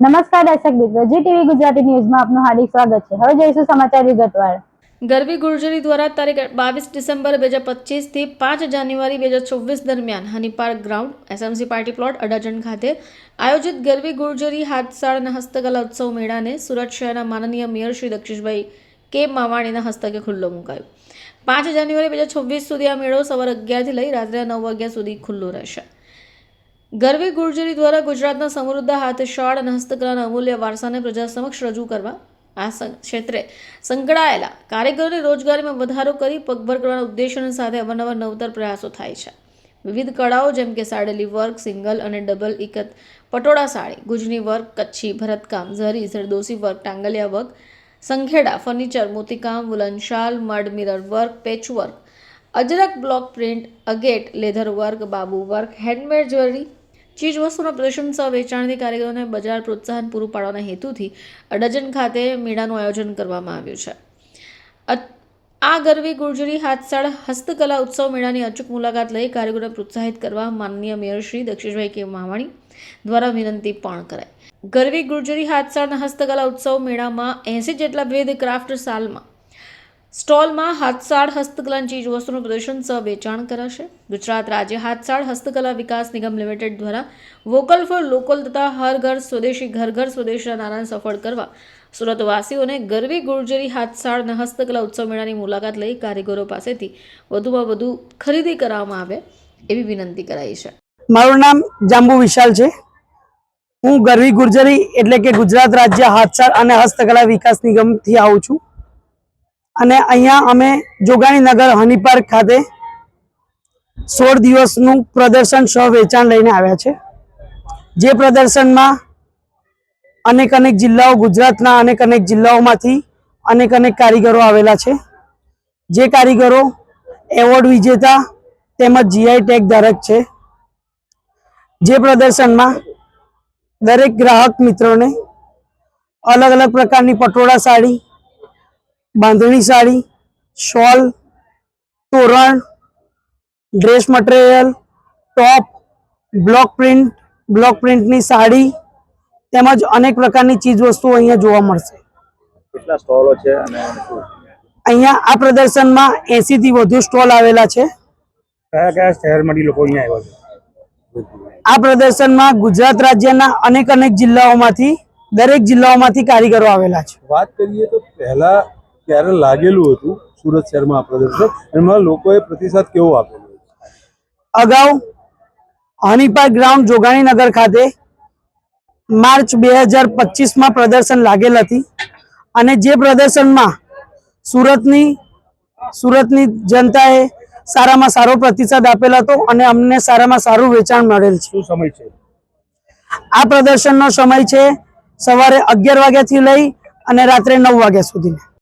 નમસ્કાર દર્શક મિત્રો, જી ટીવી ગુજરાતી ન્યૂઝમાં આપનું હાર્દિક સ્વાગત છે. હવે જોઈશું સમાચાર વિગતવાર ગરવી ગુર્જરી દ્વારા તારીખ બાવીસ ડિસેમ્બર બે હજાર પચીસથી પાંચ જાન્યુઆરી બે હજાર છવ્વીસ દરમિયાન Honey Park ground, SMC party plot, Adajan ખાતે આયોજિત ગરવી ગુર્જરી હાથસાળના હસ્તકલા ઉત્સવ મેળાને સુરત શહેરના માનનીય મેયર શ્રી દક્ષિશભાઈ કે માવાણીના હસ્તકે ખુલ્લો મુકાયો. પાંચ જાન્યુઆરી બે હજાર છવ્વીસ સુધી આ મેળો સવારે અગિયારથી લઈ રાત્રે નવ વાગ્યા સુધી ખુલ્લો રહેશે. ગરવી ગુર્જરી દ્વારા ગુજરાતના સમૃદ્ધ હાથશાળ અને હસ્તકલાના અમૂલ્ય વારસાને પ્રજા સમક્ષ રજૂ કરવા આ ક્ષેત્રે સંકળાયેલા કારીગરોની રોજગારીમાં વધારો કરી પગભર કરવાના ઉદ્દેશોની સાથે અવારનવાર નવતર પ્રયાસો થાય છે. વિવિધ કળાઓ જેમ કે સાડેલી વર્ક, સિંગલ અને ડબલ ઇકત પટોળા સાડી, ગુજની વર્ક, કચ્છી ભરતકામ, zari, zardozi work, Tangaliya work, Sankheda, furniture, મોતીકામ woollen shawl mud, mirror work, patch work, Ajrakh block print, agate, leather work, Babu work, handmade jewellery ચીજ વસ્તુના પ્રદર્શન સહ વેચાણથી કારીગરોને બજાર પ્રોત્સાહન પૂરું પાડવાના હેતુથી અડજન ખાતે મેળાનું આયોજન કરવામાં આવ્યું છે. આ ગરવી ગુર્જરી હાથસાળ હસ્તકલા ઉત્સવ મેળાની અચૂક મુલાકાત લઈ કારીગરોને પ્રોત્સાહિત કરવા માનનીય મેયર શ્રી દક્ષિશભાઈ કે માવાણી દ્વારા વિનંતી પણ કરાઈ. ગરવી ગુર્જરી હાથસાળના હસ્તકલા ઉત્સવ મેળામાં એંસી જેટલા વિવિધ ક્રાફ્ટ સાલમાં સ્ટોલમાં હાથસાળ હસ્તકલાની ચીજ વસ્તુનું પ્રદર્શન સહ વેચાણ કરાશે. ગુજરાત રાજ્ય હાથસાળ હસ્તકલા વિકાસ નિગમ લિમિટેડ દ્વારા વોકલ ફોર લોકલ તથા હર ઘર સ્વદેશી, ઘર ઘર સ્વદેશના નારાયણ સફળ કરવા સુરતવાસીઓને ગરવી ગુર્જરી હાથસાળના હસ્તકલા ઉત્સવ મેળાની મુલાકાત લઈ કારીગરો પાસેથી વધુમાં વધુ ખરીદી કરવામાં આવે એવી વિનંતી કરાઈ છે. મારું નામ જાંબુ વિશાલ છે. હું ગરવી ગુર્જરી એટલે કે ગુજરાત રાજ્ય હાથસાળ અને હસ્તકલા વિકાસ નિગમથી આવું છું. અને અહીંયા અમે જોગાણીનગર હની પાર્ક ખાતે સોળ દિવસનું પ્રદર્શન સહ વેચાણ લઈને આવ્યા છે. જે પ્રદર્શનમાં અનેક અનેક જિલ્લાઓ ગુજરાતના અનેક અનેક જિલ્લાઓમાંથી અનેક અનેક કારીગરો આવેલા છે. જે કારીગરો એવોર્ડ વિજેતા તેમજ જીઆઈ ટેગ ધારક છે. જે પ્રદર્શનમાં દરેક ગ્રાહક મિત્રોને અલગ અલગ પ્રકારની પટોળા સાડી બાંધણી સાડી શોલ તોરણ dress material top block print block પ્રિન્ટની સાડી તેમજ અનેક પ્રકારની ચીજ વસ્તુઓ અહીંયા જોવા મળશે. કેટલા સ્ટોલો છે અને અહીંયા આ પ્રદર્શનમાં 80 થી વધુ સ્ટોલ આવેલા છે. કયા કયા શહેરમાંથી લોકો અહીંયા આવ્યા છે? આ પ્રદર્શનમાં ગુજરાત રાજ્યના અનેક અનેક જિલ્લાઓમાંથી દરેક જિલ્લાઓમાંથી કારીગરો આવેલા છે. વાત કરીએ તો પહેલા ક્યારે લાગેલું હતું સુરત શહેરમાં આ પ્રદર્શન એમાં લોકોએ પ્રતિસાદ કેવો આપેલો અગાઉ હનીપાર્ક ગ્રાઉન્ડ જોગાણીનગર ખાતે માર્ચ બે હજાર પચીસમાં પ્રદર્શન લાગેલ હતી અને જે પ્રદર્શનમાં સુરતની સુરતની જનતાએ સારામાં સારો પ્રતિસાદ આપેલ હતો અને અમને સારામાં સારું વેચાણ મળેલ છે. સમય છે? આ પ્રદર્શનનો સમય છે સવારે અગિયાર વાગ્યાથી લઈ અને રાત્રે નવ વાગ્યા સુધીનો.